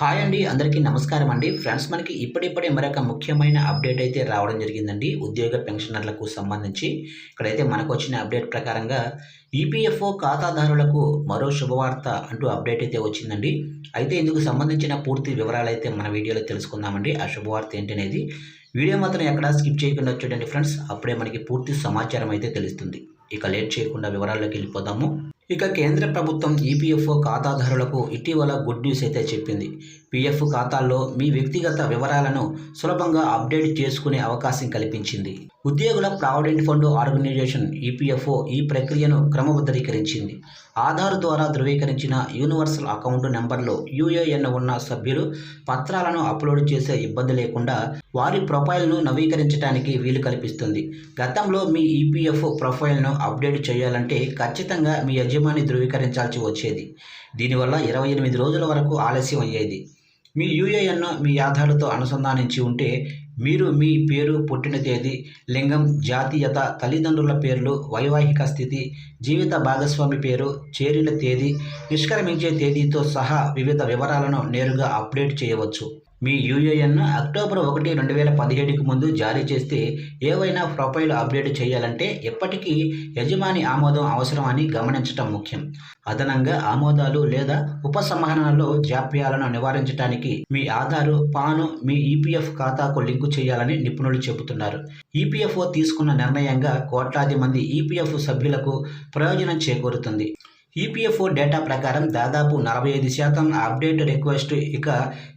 Hi అండి అందరికీ నమస్కారం అండి. ఫ్రెండ్స్ మనకి ఇప్పుడిప్పుడే మరొక ముఖ్యమైన అప్డేట్ అయితే రావడం జరిగిందండి. ఉద్యోగ పెన్షనర్లకు సంబంధించి. ఇక్కడైతే మనకు వచ్చిన అప్డేట్ ప్రకారంగా ఈపీఎఫ్ఓ ఖాతాదారులకు మరో శుభవార్త అంటూ అప్డేట్ అయితే వచ్చిందండి. అయితే ఇందుకు సంబంధించిన పూర్తి వివరాలు అయితే మన వీడియోలో తెలుసుకుందామండి. ఆ శుభవార్త ఏంటనేది వీడియో మాత్రం ఎక్కడా స్కిప్ చేయకుండా చూడండి ఫ్రెండ్స్. అప్పుడే మనకి పూర్తి సమాచారం అయితే తెలుస్తుంది. ఇక లేట్ చేయకుండా వివరాల్లోకి వెళ్ళిపోదాము. ఇక కేంద్ర ప్రభుత్వం ఈపీఎఫ్ఓ ఖాతాదారులకు ఇటీవల గుడ్ న్యూస్ అయితే చెప్పింది. పీఎఫ్ ఖాతాల్లో మీ వ్యక్తిగత వివరాలను సులభంగా అప్డేట్ చేసుకునే అవకాశం కల్పించింది. ఉద్యోగుల ప్రావిడెంట్ ఫండ్ ఆర్గనైజేషన్ ఈపీఎఫ్ఓ ఈ ప్రక్రియను క్రమబద్ధీకరించింది. ఆధార్ ద్వారా ధృవీకరించిన యూనివర్సల్ అకౌంట్ నెంబర్లో యూఏఎన్ ఉన్న సభ్యులు పత్రాలను అప్లోడ్ చేసే ఇబ్బంది లేకుండా వారి ప్రొఫైల్ను నవీకరించడానికి వీలు కల్పిస్తుంది. గతంలో మీ ఈపీఎఫ్ ప్రొఫైల్ను అప్డేట్ చేయాలంటే ఖచ్చితంగా మీ యజమాని ఉద్యమాన్ని ధృవీకరించాల్సి వచ్చేది. దీనివల్ల ఇరవై ఎనిమిది రోజుల వరకు ఆలస్యం అయ్యేది. మీ యూఏఎన్ను మీ ఆధార్తో అనుసంధానించి ఉంటే మీరు మీ పేరు పుట్టిన తేదీ లింగం జాతీయత తల్లిదండ్రుల పేర్లు వైవాహిక స్థితి జీవిత భాగస్వామి పేరు చేరిన తేదీ నిష్క్రమించే తేదీతో సహా వివిధ వివరాలను నేరుగా అప్డేట్ చేయవచ్చు. మీ యూఏఎన్ను అక్టోబర్ ఒకటి రెండు వేల పదిహేడుకి ముందు జారీ చేస్తే ఏవైనా ప్రొఫైల్ అప్డేట్ చేయాలంటే ఎప్పటికీ యజమాని ఆమోదం అవసరమని గమనించటం ముఖ్యం. అదనంగా ఆమోదాలు లేదా ఉపసంహరణలో జాప్యాలను నివారించడానికి మీ ఆధారు పాను మీ ఈపీఎఫ్ ఖాతాకు లింకు చేయాలని నిపుణులు చెబుతున్నారు. ఈపీఎఫ్ఓ తీసుకున్న నిర్ణయంగా కోట్లాది మంది ఈపీఎఫ్ సభ్యులకు ప్రయోజనం చేకూరుతుంది. ఈపీఎఫ్ఓ డేటా ప్రకారం దాదాపు నలభై ఐదు శాతం అప్డేట్ రిక్వెస్ట్ ఇక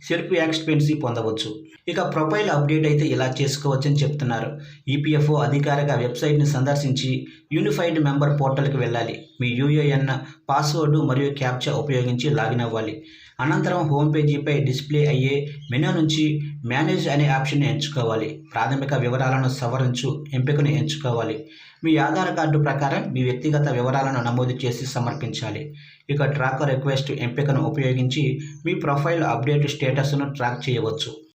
సెల్ఫ్ ఎక్స్పెన్సీ పొందవచ్చు. ఇక ప్రొఫైల్ అప్డేట్ అయితే ఇలా చేసుకోవచ్చని చెప్తున్నారు. ఈపీఎఫ్ఓ అధికారిక వెబ్సైట్ని సందర్శించి యూనిఫైడ్ మెంబర్ పోర్టల్కి వెళ్ళాలి. మీ యూఏఎన్ పాస్వర్డ్ మరియు క్యాప్చా ఉపయోగించి లాగిన్ అవ్వాలి. అనంతరం హోమ్ పేజీపై డిస్ప్లే అయ్యే మెనూ నుంచి మేనేజ్ అనే ఆప్షన్ని ఎంచుకోవాలి. ప్రాథమిక వివరాలను సవరించు ఎంపికను ఎంచుకోవాలి. మీ ఆధార్ కార్డు ప్రకారం మీ వ్యక్తిగత వివరాలను నమోదు చేసి సమర్పించాలి. ఇక ట్రాక్ రిక్వెస్ట్ ఎంపికను ఉపయోగించి మీ ప్రొఫైల్ అప్డేట్ స్టేటస్ను ట్రాక్ చేయవచ్చు.